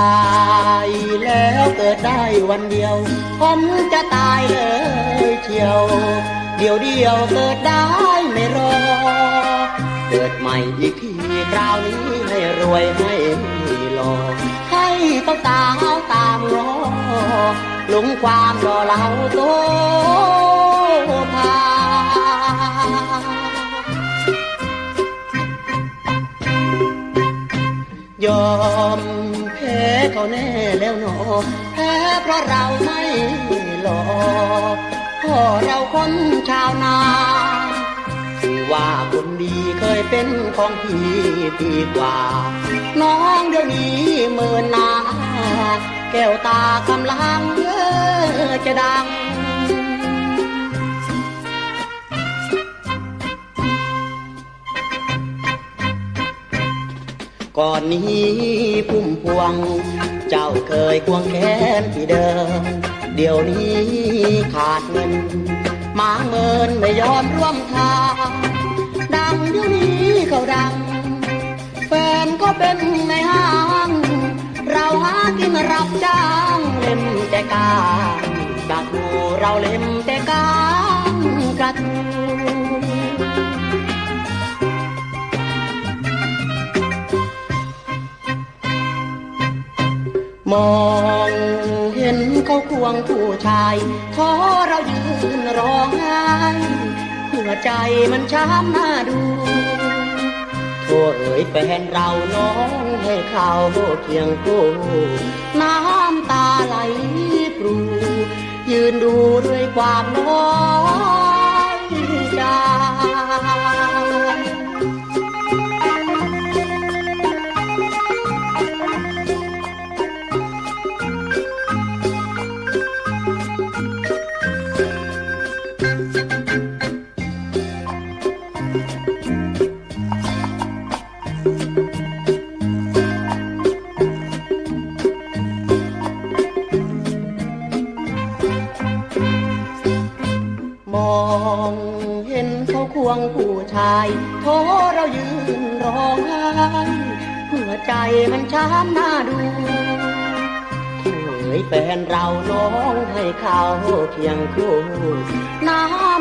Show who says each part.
Speaker 1: ายแล้วเกิดได้วันเดียว ผมจะตายเลยเชียว เดียวเดียวเกิดได้ไม่รอ เกิดใหม่อีกทีคราวนี้ให้รวยให้หล่อให้ต้องตามตามรอหลงความรอเราโตพายอม เขาแน่แล้วหนอแพ้เพราะเราไม่หล่อพ่อเราคนชาวนาที่ว่าคนดีเคยเป็นของพี่ดีกว่า น้องเดี๋ยวนี้เมินหนา แก้วตากำลังเออจะดัง ก่อนนี้พุ่มพวง เจ้าเคยควงแขนที่เดิม เดี๋ยวนี้ขาดเงิน มาเมินไม่ยอมร่วมทาง ดังเดี๋ยวนี้เขาดัง แฟนก็เป็นในห้าง เราหากินรับจ้างเล่มแต่กากักดูเราเล่มแต่กางกระทู มองเห็นเขาควงผู้ชายขอเรายืนร้องไห้หัวใจมันช้ำหน้าดูโทษเอ่ยแฟนเราน้องให้เขาเคียงคู่น้า วงผู้ชายโทเรายืนร้องไห้เพื่อใจมันช้ำหน้าดูเอ๋ยแฟนเราน้องให้เขาเคียงคู่น้ำ